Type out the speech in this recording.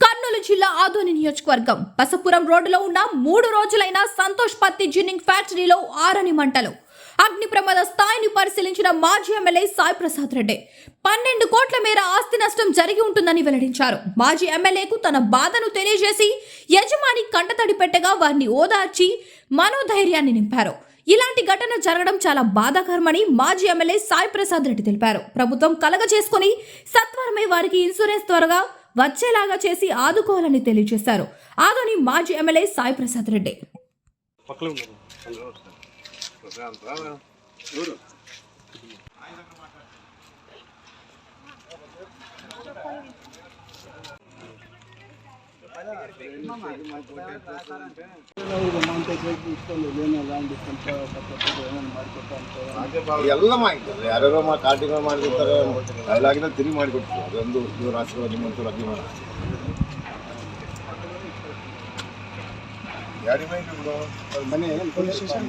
కర్నూలు జిల్లా ఆదోని నియోజకవర్గం బసపురం రోడ్డులో ఉన్న మూడు రోజులైన సంతోష్ పత్తి జిన్నింగ్ ఫ్యాక్టరీలో ఆరని మంటలు. అగ్ని ప్రమాద స్థాయిని పరిశీలించిన మాజీ ఎమ్మెల్యే సాయి ప్రసాద్ రెడ్డి. పన్నెండు కోట్ల మేర ఆస్తి నష్టం జరిగి ఉంటుందని వెల్లడించారు. మాజీ ఎమ్మెల్యేకు తన బాధను తెలియజేసి యజమాని కంటతడి పెట్టగా వారిని ఓదార్చి మనోధైర్యాన్ని నింపారు. ఇలాంటి ఘటన జరగడం చాలా బాధాకరమని మాజీ ఎమ్మెల్యే సాయి ప్రసాద్ రెడ్డి తెలిపారు. ప్రభుత్వం కలగ చేసుకుని సత్వరమే వారికి ఇన్సూరెన్స్ త్వరగా వచ్చేలాగా చేసి ఆదుకోవాలని తెలియజేశారు. ఆదోని మాజీ ఎమ్మెల్యే సాయి ప్రసాద్ రెడ్డి. ಎಲ್ಲ ಮಾಡಿದ್ದಾರೆ ಯಾರ್ಯಾರೋ ಮಾ ಕಾರ್ಟಿಗಳು ಮಾಡಿರ್ತಾರೆ ಎಲ್ಲಾಗಿನ ತಿರುಗಿ ಮಾಡಿಕೊಡ್ತೀವಿ ಅದೊಂದು ಇವ್ರ ಆಶೀರ್ವಾದ ನಿಮ್ಮಂತೂ ಅಭಿಮಾನ ಯಾರಿಗೆ ಮನೆ ಪೊಲೀಸ್ ಸ್ಟೇಷನ್